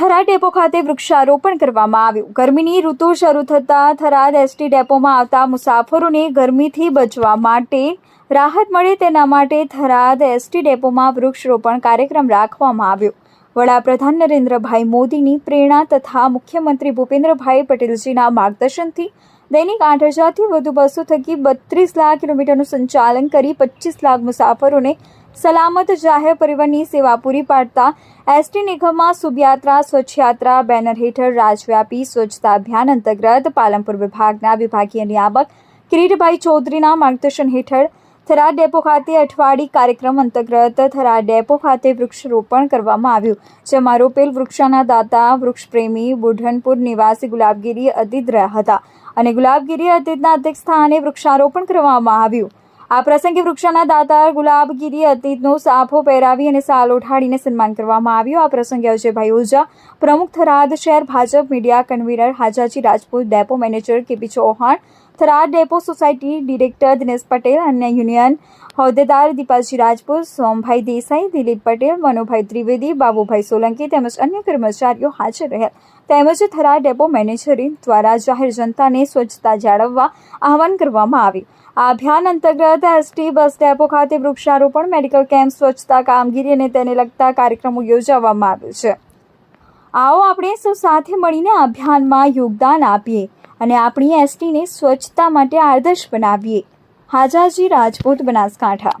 Tharad depot ખાતે વૃક્ષારોપણ કરવામાં આવ્યું. ગરમીની ઋતુ શરૂ થતાં થરાદ એસટી ડેપોમાં આવતા મુસાફરોને ગરમીથી બચવા માટે રાહત મળે તેના માટે થરાદ એસટી ડેપોમાં વૃક્ષરોપણ કાર્યક્રમ રાખવામાં આવ્યો. વડાપ્રધાન નરેન્દ્રભાઈ મોદીની પ્રેરણા તથા મુખ્યમંત્રી ભૂપેન્દ્રભાઈ પટેલજીના માર્ગદર્શનથી દૈનિક આઠ હજારથી વધુ બસો થકી બત્રીસ લાખ કિલોમીટરનું સંચાલન કરી પચીસ લાખ મુસાફરોને સલામત જાહેર પરિવહનની સેવા પૂરી પાડતા એસટી નિગમમાં શુભયાત્રા, સ્વચ્છયાત્રા, બેનર હેઠળ રાજવ્યાપી સ્વચ્છતા અભિયાન અંતર્ગત પાલનપુર વિભાગના વિભાગીય નિયામક કિરીટભાઈ ચૌધરીના માર્ગદર્શન હેઠળ થરાદ ડેપો ખાતે અઠવાડી કાર્યક્રમ અંતર્ગત થરાદ ડેપો ખાતે વૃક્ષરોપણ કરવામાં આવ્યું, જેમાં રોપેલ વૃક્ષાના દાતા, વૃક્ષપ્રેમી, બુઢનપુર નિવાસી ગુલાબગીરી અતિત રહ્યા હતા અને ગુલાબગીરી અતિતના અધ્યક્ષ સ્થાને વૃક્ષારોપણ કરવામાં આવ્યું. આ પ્રસંગે વૃક્ષના દાતા ગુલાબગીરી અતીતનો સાફો પહેરાવી અને સાલ ઉઠાડીને સન્માન કરવામાં આવ્યું. આ પ્રસંગે અજયભાઈ ઓઝા, પ્રમુખ થરાદ શહેર Bhajap media convener Hajaji Rajput, depot manager K P Chauhan, Tharad depot society director Dinesh Patel, અન્ય યુનિયન હોદ્દેદાર દીપાલજી રાજપૂત, સોમભાઈ દેસાઈ, દિલીપ પટેલ, મનોભાઈ ત્રિવેદી, બાબુભાઈ સોલંકી તેમજ અન્ય કર્મચારીઓ હાજર રહ્યા તેમજ થરાદ ડેપો મેનેજરી દ્વારા જાહેર જનતાને સ્વચ્છતા જાળવવા આહવાન કરવામાં આવ્યું. આ અભિયાન અંતર્ગત એસટી બસ ડેપો ખાતે વૃક્ષારોપણ, મેડિકલ કેમ્પ, સ્વચ્છતા, કામગીરી અને તેને લગતા કાર્યક્રમો યોજવામાં આવ્યો છે. આવો આપણે સૌ સાથે મળીને અભિયાનમાં યોગદાન આપીએ અને આપણી એસટીને સ્વચ્છતા માટે આદર્શ બનાવીએ. હાજાજી રાજપૂત, બનાસકાંઠા.